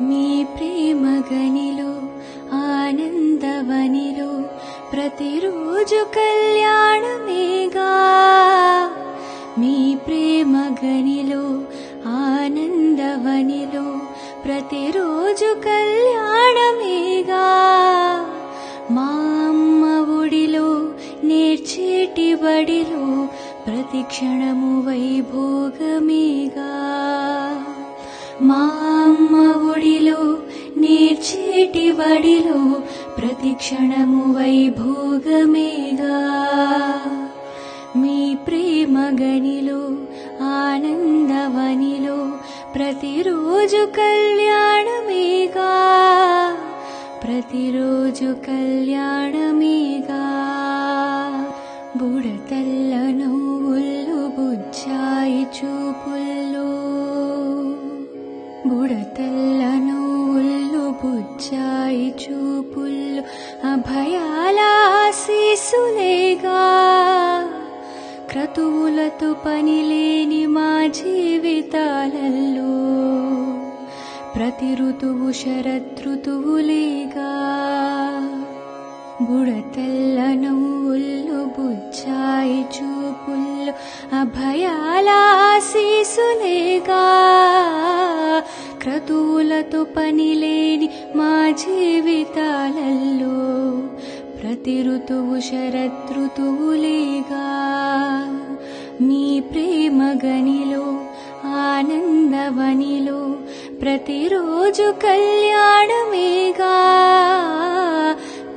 మీ ప్రేమ గనిలో ఆనందవనిలో ప్రతిరోజు కళ్యాణమేగా. మీ ప్రేమ గనిలో ఆనందవనిలో ప్రతిరోజు కళ్యాణమేగా. మా అమ్మ ఒడిలో నేర్చేటి బడిలో ప్రతి క్షణము వైభోగమేగా. మా నేర్చేటి బడిలో ప్రతి క్షణము వైభోగమేగా మీ ప్రేమ గనిలో ఆనందవనిలో ప్రతిరోజు కళ్యాణమేగా ప్రతిరోజు కళ్యాణమేగా బుడతల్ల నవ్వుళ్ళు బుజ్జాయి చూపుల్లో బుడతల్ల నవ్వుళ్ళు బుజ్జాయి చూపుల్లో అభయాల ఆశీసులేగా క్రతువులతో పనిలేని మా జీవితాలలో ప్రతి ఋతువు శరదృతువులేగా బుడతెల్ల నవ్వుళ్ళు బుజ్జాయి చూపుళ్ళు అభయాల ఆశీసులేగా క్రతువులతో పనిలేని మా జీవితాలల్లో ప్రతి ఋతువు శరదృతువులేగా. మీ ప్రేమ గనిలో ఆనందవనిలో ప్రతిరోజు కళ్యాణమేగా.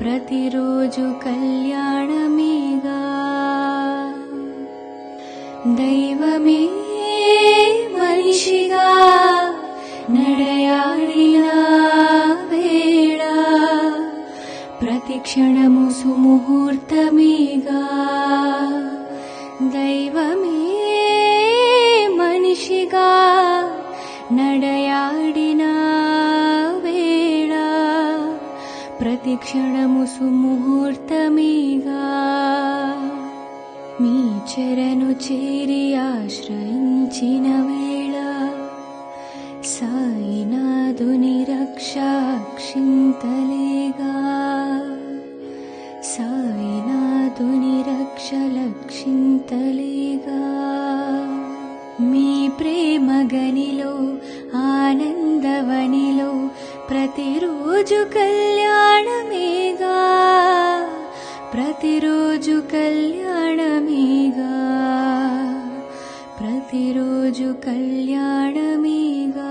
ప్రతిరోజు కళ్యాణమేగా. దైవమే మనిషిగా तिक्षणमुहूर्त मेघा दैवमे मनिषिगा नडयाडिना वेडा। प्रतिक्षणमु सुमुहूर्त मेगा मे चरनुचेरि आश्रय चिन वेडा। सा मोक्षलक्षिन्तलेगा मी प्रेमगनिलो आनन्दवनिलो प्रतिरोजु कल्याणमेगा प्रतिरोजु कल्याणमेगा प्रतिरोजु कल्याणमेगा